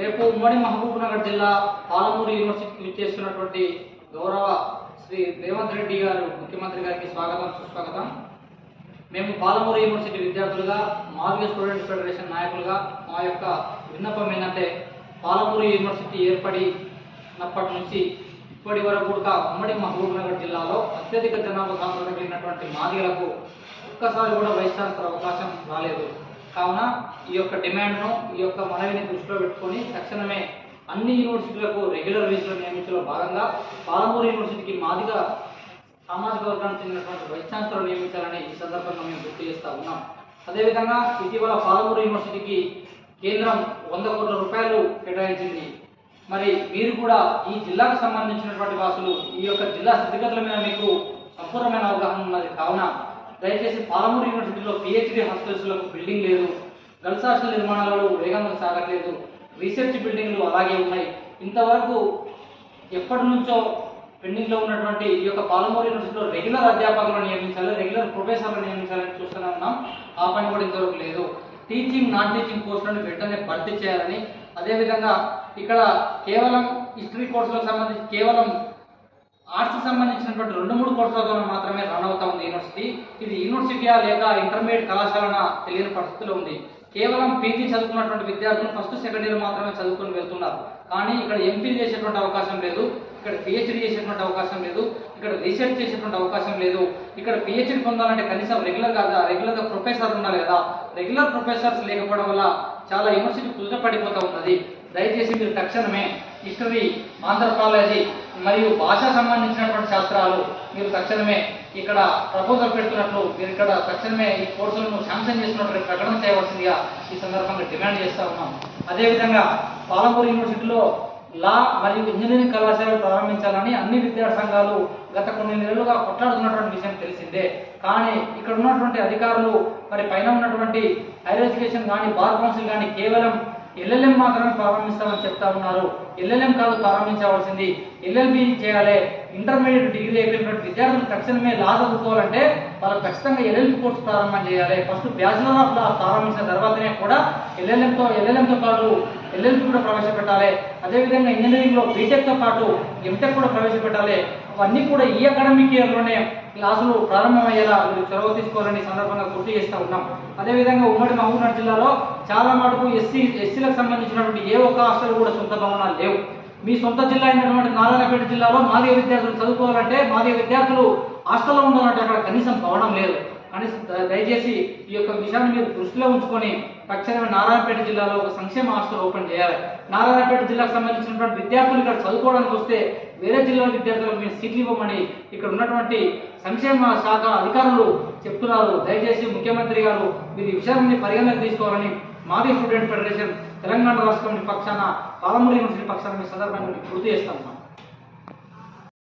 రేపు ఉమ్మడి మహబూబ్నగర్ జిల్లా పాలమూరు యూనివర్సిటీకి విచ్చేస్తున్నటువంటి గౌరవ శ్రీ రేవంత్ రెడ్డి గారు ముఖ్యమంత్రి గారికి స్వాగతం సుస్వాగతం. మేము పాలమూరు యూనివర్సిటీ విద్యార్థులుగా మాదిగ స్టూడెంట్ ఫెడరేషన్ నాయకులుగా మా యొక్క విన్నపం ఏంటంటే పాలమూరు యూనివర్సిటీ ఏర్పడినప్పటి నుంచి ఇప్పటి వరకు కూడా ఉమ్మడి మహబూబ్నగర్ జిల్లాలో అత్యధిక జనాభా సాంద్రత కలిగినటువంటి మాదిగలకు ఒక్కసారి కూడా వైస్ ఛాన్సలర్ అవకాశం రాలేదు. కావున ఈ యొక్క డిమాండ్ను ఈ యొక్క మనవిని దృష్టిలో పెట్టుకొని తక్షణమే అన్ని యూనివర్సిటీలకు రెగ్యులర్ రిజిస్టర్ నియమించడంలో భాగంగా పాలమూరు యూనివర్సిటీకి మాదిగా సామాజిక వర్గానికి చెందినటువంటి వైస్ ఛాన్సలర్ నియమించాలని ఈ సందర్భంగా మేము గుర్తు చేస్తా ఉన్నాం. అదేవిధంగా ఇటీవల పాలమూరు యూనివర్సిటీకి కేంద్రం వంద కోట్ల రూపాయలు కేటాయించింది. మరి మీరు కూడా ఈ జిల్లాకు సంబంధించినటువంటి వాసులు ఈ యొక్క జిల్లా స్థితిగతుల మీద మీకు సంపూర్ణమైన అవగాహన ఉన్నది. కావున దయచేసి పాలమూరు యూనివర్సిటీలో పిహెచ్డి హాస్టల్స్లో బిల్డింగ్ లేదు. గర్ల్స్ హాస్టల్ నిర్మాణాలు వేగంగా సాగట్లేదు. రీసెర్చ్ బిల్డింగ్లు అలాగే ఉన్నాయి. ఇంతవరకు ఎప్పటి నుంచో పెండింగ్లో ఉన్నటువంటి ఈ యొక్క పాలమూరు యూనివర్సిటీలో రెగ్యులర్ అధ్యాపకులను నియమించాలి రెగ్యులర్ ప్రొఫెసర్లను నియమించాలని చూస్తూనే ఉన్నాం. ఆ పని కూడా ఇంతవరకు లేదు. టీచింగ్ నాన్ టీచింగ్ పోస్టులను వెంటనే భర్తీ చేయాలని అదేవిధంగా ఇక్కడ కేవలం హిస్టరీ కోర్సులకు సంబంధించి కేవలం ఆర్ట్స్ సంబంధించినటువంటి రెండు మూడు కోర్సులతో మాత్రమే రన్ అవుతా ఉంది యూనివర్సిటీ. ఇది యూనివర్సిటీయా లేక ఇంటర్మీడియట్ కళాశాలన తెలియని పరిస్థితిలో ఉంది. కేవలం పీజీ చదువుకున్నటువంటి విద్యార్థులు ఫస్ట్ సెకండ్ ఇయర్ మాత్రమే చదువుకుని వెళ్తున్నారు. కానీ ఇక్కడ ఎంపీలు చేసేటువంటి అవకాశం లేదు ఇక్కడ పిహెచ్డి చేసేటువంటి అవకాశం లేదు ఇక్కడ రీసెర్చ్ చేసేటువంటి అవకాశం లేదు. ఇక్కడ పిహెచ్డి పొందాలంటే కనీసం రెగ్యులర్ కాదా రెగ్యులర్గా ప్రొఫెసర్ ఉండాలి కదా. రెగ్యులర్ ప్రొఫెసర్స్ లేకపోవడం వల్ల చాలా యూనివర్సిటీ కుదుట పడిపోతూ ఉన్నది. దయచేసి మీరు తక్షణమే హిస్టరీ ఆంధ్రపాలజీ మరియు భాష సంబంధించినటువంటి శాస్త్రాలు మీరు తక్షణమే ఇక్కడ ప్రపోజల్ పెడుతున్నట్లు మీరు ఇక్కడ తక్షణమే ఈ కోర్సులను శాంక్షన్ చేస్తున్నట్లు ప్రకటన చేయవలసిందిగా ఈ సందర్భంగా డిమాండ్ చేస్తా ఉన్నాం. అదేవిధంగా పాలమూరు యూనివర్సిటీలో లా మరియు ఇంజనీరింగ్ కళాశాలలు ప్రారంభించాలని అన్ని విద్యార్థి సంఘాలు గత కొన్ని నెలలుగా కొట్లాడుతున్నటువంటి విషయం తెలిసిందే. కానీ ఇక్కడ ఉన్నటువంటి అధికారులు మరి పైన ఉన్నటువంటి హైయర్ ఎడ్యుకేషన్ కానీ బార్ కౌన్సిల్ కానీ కేవలం ఎల్ఎల్ఎం మాత్రమే ప్రారంభిస్తామని చెప్తా ఉన్నారు. ఎల్ఎల్ఎం కాదు ప్రారంభించవలసింది. ఎల్ఎల్బి చేయాలి. ఇంటర్మీడియట్ డిగ్రీ అయిపోయినటువంటి విద్యార్థులు తక్షణమే లా చదువుకోవాలంటే వాళ్ళు ఖచ్చితంగా ఎల్ఎల్బి కోర్సు ప్రారంభం చేయాలి. ఫస్ట్ బ్యాచులర్ ఆఫ్ లా ప్రారంభించిన తర్వాతనే కూడా ఎల్ఎల్ఎంతో ఎల్ఎల్ఎంతో పాటు ఎల్ఎల్బి కూడా ప్రవేశపెట్టాలి. అదేవిధంగా ఇంజనీరింగ్లో బీటెక్తో పాటు ఎంటెక్ కూడా ప్రవేశపెట్టాలి. అవన్నీ కూడా ఈ అకాడమిక్ ఇయర్లోనే క్లాసులు ప్రారంభమయ్యేలా మీరు చొరవ తీసుకోవాలని సందర్భంగా గుర్తు చేస్తూ ఉన్నాం. అదేవిధంగా ఉమ్మడి మహబూబ్నగర్ జిల్లాలో చాలా మటుకు ఎస్సీ ఎస్సీలకు సంబంధించినటువంటి ఏ ఒక్క హాస్టల్ కూడా సొంత భవనాలు లేవు. మీ సొంత జిల్లా అయినటువంటి నారాయణపేట జిల్లాలో మాదిగ విద్యార్థులు చదువుకోవాలంటే మాదిగ విద్యార్థులు హాస్టల్లో ఉండాలంటే అక్కడ కనీసం భవనం లేదు. అని దయచేసి ఈ యొక్క విషయాన్ని మీరు దృష్టిలో ఉంచుకొని తక్షణమే నారాయణపేట జిల్లాలో ఒక సంక్షేమ హాస్టల్ ఓపెన్ చేయాలి. నారాయణపేట జిల్లాకు సంబంధించినటువంటి విద్యార్థులు ఇక్కడ చదువుకోవడానికి వస్తే వేరే జిల్లాల విద్యార్థులకు మీరు సీట్లు ఇవ్వమని ఇక్కడ ఉన్నటువంటి సంక్షేమ శాఖ అధికారులు చెప్తున్నారు. దయచేసి ముఖ్యమంత్రి గారు మీరు ఈ విషయాన్ని పరిగణలోకి తీసుకోవాలని మాది స్టూడెంట్ ఫెడరేషన్ తెలంగాణ రాష్ట్రం పక్షాన పాలమూరు యూనివర్సిటీ పక్షాన మీ సందర్భంగా గుర్తు చేస్తాం